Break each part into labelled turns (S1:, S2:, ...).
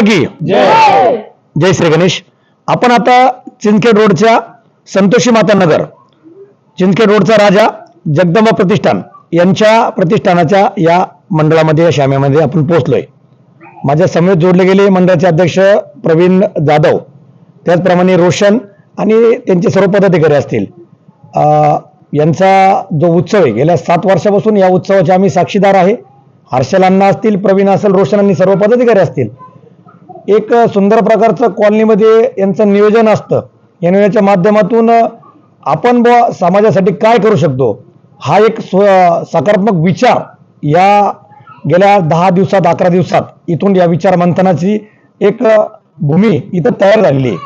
S1: की जय श्री गणेश. आपण आता चिंदखेड रोडच्या संतोषी माता नगर चिंदखेड रोडचा राजा जगदंबा प्रतिष्ठान यांच्या प्रतिष्ठानाच्या या मंडळामध्ये या शाम्यामध्ये आपण पोहोचलोय. माझ्या समेत जोडले गेले मंडळाचे अध्यक्ष प्रवीण जाधव. त्याचप्रमाणे रोशन आणि त्यांचे सर्व पदाधिकारी असतील. यांचा जो उत्सव आहे गेल्या सात वर्षापासून या उत्सवाचे आम्ही साक्षीदार आहे. हर्षलांना असतील प्रवीण असेल रोशन आणि सर्व पदाधिकारी असतील. एक सुंदर प्रकारचं कॉलनीमध्ये यांचं नियोजन असतं. या नियोजनाच्या माध्यमातून आपण ब समाजासाठी काय करू शकतो? हा एक स्व सकारात्मक विचार या गेल्या दहा दिवसात अकरा दिवसात इथून या विचार मंथनाची एक भूमी इथं तयार झालेली आहे.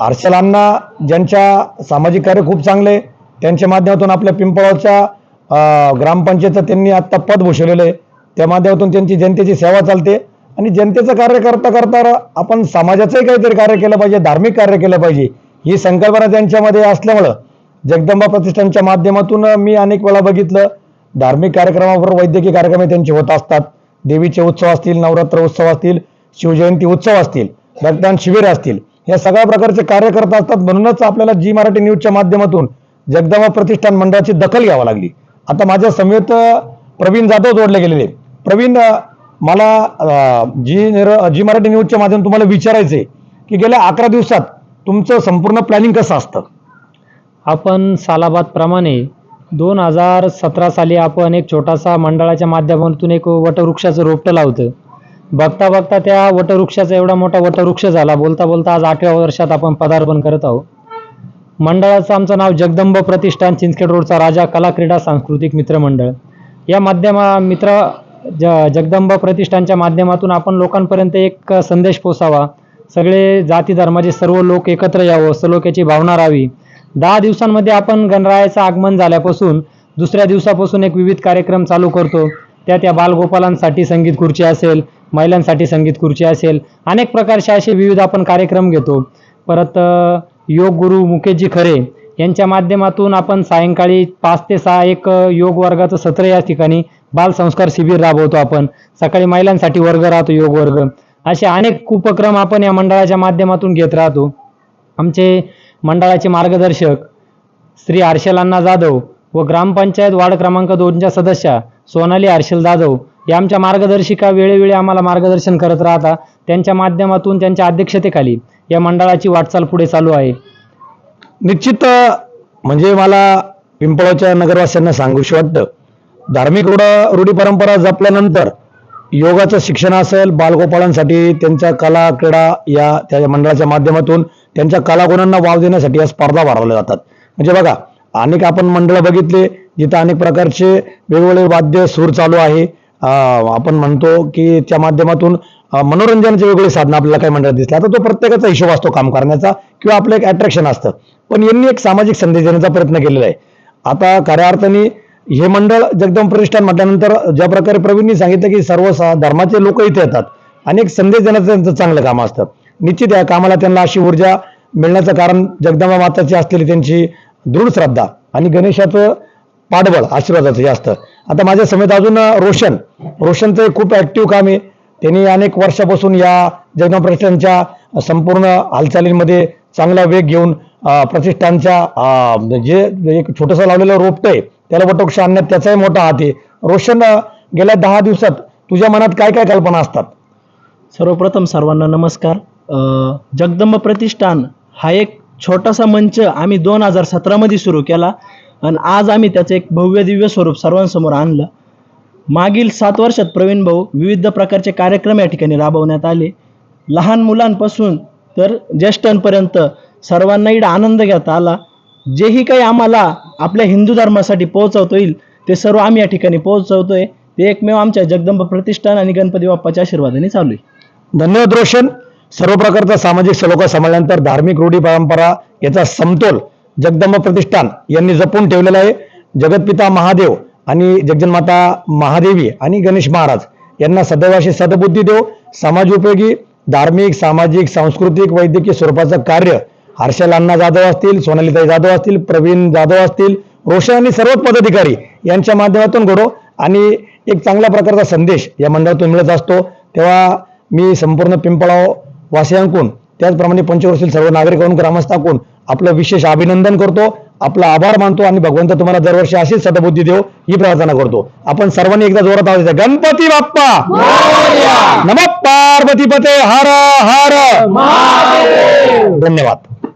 S1: अर्चलांना ज्यांच्या सामाजिक कार्य खूप चांगले त्यांच्या माध्यमातून आपल्या पिंपळाच्या ग्रामपंचायतचं त्यांनी आत्ता पद भूषवलेलं आहे. त्या माध्यमातून त्यांची जनतेची सेवा चालते. आणि जनतेचं कार्य करता करता आपण समाजाचंही काहीतरी कार्य केलं पाहिजे धार्मिक कार्य केलं पाहिजे. ही संकल्पना त्यांच्यामध्ये असल्यामुळं जगदंबा प्रतिष्ठानच्या माध्यमातून मी अनेक वेळा बघितलं धार्मिक कार्यक्रमाबरोबर वैद्यकीय कार्यक्रम त्यांचे होत असतात. देवीचे उत्सव असतील नवरात्र उत्सव असतील शिवजयंती उत्सव असतील रक्तदान शिबिर असतील या सगळ्या प्रकारचे कार्य करत असतात. म्हणूनच आपल्याला जी मराठी न्यूजच्या माध्यमातून जगदंबा प्रतिष्ठान मंडळाची दखल घ्यावी लागली. आता माझ्या समेत प्रवीण जाधव जोडले गेलेले. प्रवीण मला जी निर- जी मराठी न्यूजच्या माध्यमातून तुम्हाला विचारायचे की गेल्या अकरा दिवसात तुमचं संपूर्ण प्लॅनिंग कसं असतं?
S2: आपण सालाबादप्रमाणे दोन हजार सतरा साली आपण एक छोटासा मंडळाच्या माध्यमातून एक वटवृक्षाचं रोपटं लावतं बघता बघता त्या वटवृक्षाचा एवढा मोठा वटवृक्ष झाला. बोलता बोलता आज आठव्या वर्षात आपण पदार्पण करत आहोत. मंडळाचं आमचं नाव जगदंब प्रतिष्ठान चिंचखेड रोडचा राजा कला क्रीडा सांस्कृतिक मित्रमंडळ या माध्यमा मित्र ज जगदंब प्रतिष्ठानच्या माध्यमातून आपण लोकांपर्यंत एक संदेश पोचावा सगळे जाती धर्माचे सर्व लोक एकत्र यावं सलोख्याची भावना राहावी. दहा दिवसांमध्ये आपण गणरायाचं आगमन झाल्यापासून दुसऱ्या दिवसापासून एक विविध कार्यक्रम चालू करतो. त्या त्या बालगोपालांसाठी संगीत खुर्ची असेल महिलांसाठी संगीत खुर्ची असेल अनेक प्रकारचे असे विविध आपण कार्यक्रम घेतो. परत योग गुरु मुकेशजी खरे यांच्या माध्यमातून आपण सायंकाळी पाच ते सहा एक योग वर्गाचं सत्र या ठिकाणी बालसंस्कार शिबिर राबवतो आपण. सकाळी महिलांसाठी वर्ग राहतो योग वर्ग. असे अनेक उपक्रम आपण या मंडळाच्या माध्यमातून घेत राहतो. आमचे मंडळाचे मार्गदर्शक श्री हर्षल अण्णा जाधव व ग्रामपंचायत वार्ड क्रमांक दोनच्या सदस्या सोनाली हर्षल जाधव या आमच्या मार्गदर्शिका वेळोवेळी आम्हाला मार्गदर्शन करत राहतात त्यांच्या माध्यमातून त्यांच्या अध्यक्षतेखाली या मंडळाची वाटचाल पुढे चालू आहे.
S1: निश्चित म्हणजे मला पिंपळाच्या नगरवासियांना सांगूशी वाटतं. धार्मिक रूढ रूढी परंपरा जपल्यानंतर योगाचं शिक्षण असेल बालगोपाळांसाठी त्यांच्या कला क्रीडा या त्या मंडळाच्या माध्यमातून त्यांच्या कलागुणांना वाव देण्यासाठी या स्पर्धा भरवल्या जातात. म्हणजे बघा अनेक आपण मंडळं बघितले जिथं अनेक प्रकारचे वेगवेगळे वाद्य सूर चालू आहे. आपण म्हणतो की त्या माध्यमातून मनोरंजनाचे वेगवेगळे साधनं आपल्याला काही मंडळात दिसले. आता तो प्रत्येकाचा हिशोब असतो काम करण्याचा. किंवा आपलं एक अट्रॅक्शन असतं. पण यांनी एक सामाजिक संदेश देण्याचा प्रयत्न केलेला आहे. आता खऱ्या अर्थाने हे मंडळ जगदंब प्रतिष्ठान म्हटल्यानंतर ज्या प्रकारे प्रवीणनी सांगितलं की सर्व धर्माचे लोक इथे येतात आणि एक संदेश देण्याचं त्यांचं चांगलं काम असतं. निश्चित या कामाला त्यांना अशी ऊर्जा मिळण्याचं कारण जगदंबा माताची असलेली त्यांची दृढ श्रद्धा आणि गणेशाचं पाठबळ आशीर्वादाचं हे असतं. आता माझ्या समेत अजून रोशन. रोशनचं एक खूप ऍक्टिव्ह काम आहे. त्यांनी अनेक वर्षापासून या जगदंबा प्रतिष्ठानच्या संपूर्ण हालचालींमध्ये चांगला वेग घेऊन प्रतिष्ठानच्या जे एक छोटंसं लावलेलं रोपटं आहे त्याला वटवृक्ष आणण्यात त्याचाही मोठा हात आहे. रोशन गेल्या दहा दिवसात तुझ्या मनात काय काय कल्पना असतात?
S3: सर्वप्रथम सर्वांना नमस्कार. जगदंब प्रतिष्ठान हा एक छोटासा मंच आम्ही दोन हजार सतरामध्ये सुरू केला आणि आज आम्ही त्याचं एक भव्य दिव्य स्वरूप सर्वांसमोर आणलं. मागील सात वर्षात प्रवीण भाऊ विविध प्रकारचे कार्यक्रम या ठिकाणी राबवण्यात आले. लहान मुलांपासून तर ज्येष्ठांपर्यंत सर्वांना इकडे आनंद घेता आला. जेही काही आम्हाला आपल्या हिंदू धर्मासाठी पोहोचवता येईल ते सर्व आम्ही या ठिकाणी पोहोचवतोय. ते एकमेव आमच्या जगदंब प्रतिष्ठान आणि गणपती बाप्पाच्या आशीर्वादाने चालू आहे.
S1: धन्यवाद रोशन. सर्व प्रकारचा सामाजिक सलोखा सांभाळल्यानंतर धार्मिक रूढी परंपरा याचा समतोल जगदंब प्रतिष्ठान यांनी जपून ठेवलेला आहे. जगतपिता महादेव आणि जगजनमाता महादेवी आणि गणेश महाराज यांना सदैवाशी सदबुद्धी देव. समाज उपयोगी. धार्मिक सामाजिक सांस्कृतिक वैद्यकीय स्वरूपाचं कार्य हर्षल अण्णा जाधव असतील सोनालीताई जाधव असतील प्रवीण जाधव असतील रोशन आणि सर्व पदाधिकारी यांच्या माध्यमातून घडो आणि एक चांगल्या प्रकारचा संदेश या मंडळातून मिळत असतो. तेव्हा मी संपूर्ण पिंपळाव वासियांकून त्याचप्रमाणे पंचवर्षील सर्व नागरिकांकडून ग्रामस्थांकडून आपलं विशेष अभिनंदन करतो. आपला आभार मानतो आणि भगवंत तुम्हाला दरवर्षी अशीच सतबुद्धी देव ही प्रार्थना करतो. आपण सर्वांनी एकदा जोरात आवाज. गणपती बाप्पा! नम पार्वती पते. हर हर! धन्यवाद.